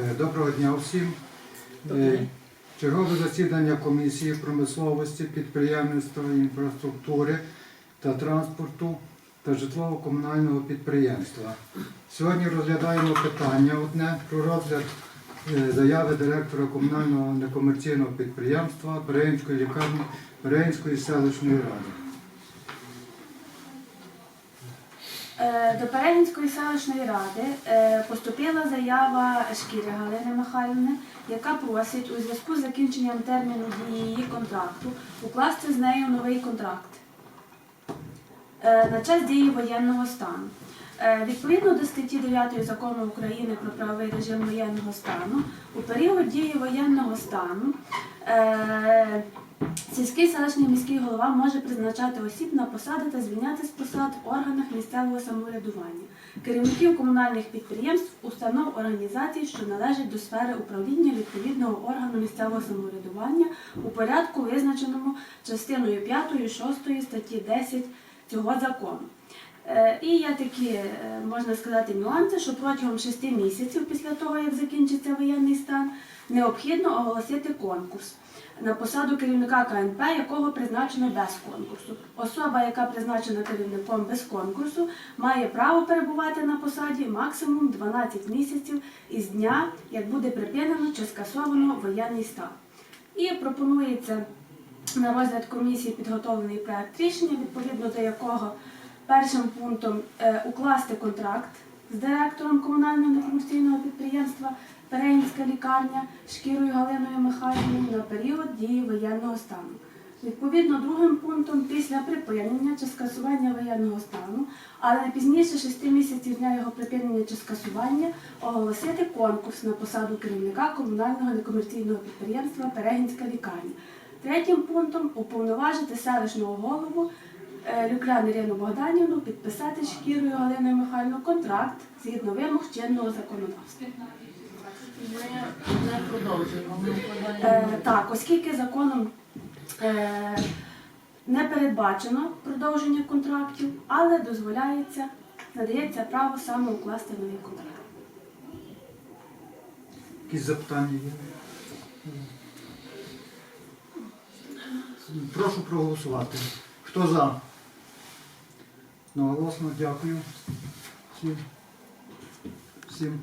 Е, Доброго дня всім. Е, Чергове засідання комісії промисловості, підприємництва, інфраструктури та транспорту та житлово-комунального підприємства. Сьогодні розглядаємо питання одне про розгляд е, заяви директора комунального некомерційного підприємства Береїнської лікарні Береїнської селищної ради. Е, До Перегінської селищної ради е, поступила заява Шкіри Галини Михайлівни, яка просить у зв'язку з закінченням терміну дії її контракту укласти з нею новий контракт е, на час дії воєнного стану. Е, Відповідно до статті 9 закону України про правовий режим воєнного стану, у період дії воєнного стану е, Сільський селищний міський голова може призначати осіб на посади та звільняти з посад в органах місцевого самоврядування, керівників комунальних підприємств, установ організацій, що належать до сфери управління відповідного органу місцевого самоврядування у порядку, визначеному частиною 5 6 статті 10 цього закону. Е, І є такі, е, можна сказати, нюанси, що протягом 6 місяців після того, як закінчиться воєнний необхідно оголосити конкурс на посаду керівника КНП, якого призначено без конкурсу. Особа, яка призначена керівником без конкурсу, має право перебувати на посаді максимум 12 місяців із дня, як буде припинено чи скасовано воєнний стан. І пропонується на розгляд комісії підготовлений проект рішення, відповідно до якого першим пунктом е, укласти контракт з директором комунального некомерційного підприємства Переїнська лікарня Шкірою Галиною Михайлівною на період дії воєнного стану. Відповідно, другим пунктом після припинення чи скасування воєнного стану, але не пізніше 6 місяців дня його припинення чи скасування, оголосити конкурс на посаду керівника комунального некомерційного підприємства Перегінська лікарня. Третім пунктом уповноважити селищного голову Люклян Ірину Богданівну підписати шкірою Галиною Михайлівною контракт згідно вимог чинного законодавства. Ми не продовжуємо. Ми Е, так, оскільки законом е, не передбачено продовження контрактів, але дозволяється, надається право саме укласти новий контракт. Якісь запитання є? Прошу проголосувати. Хто за? Наголосно дякую. Всім. Всім.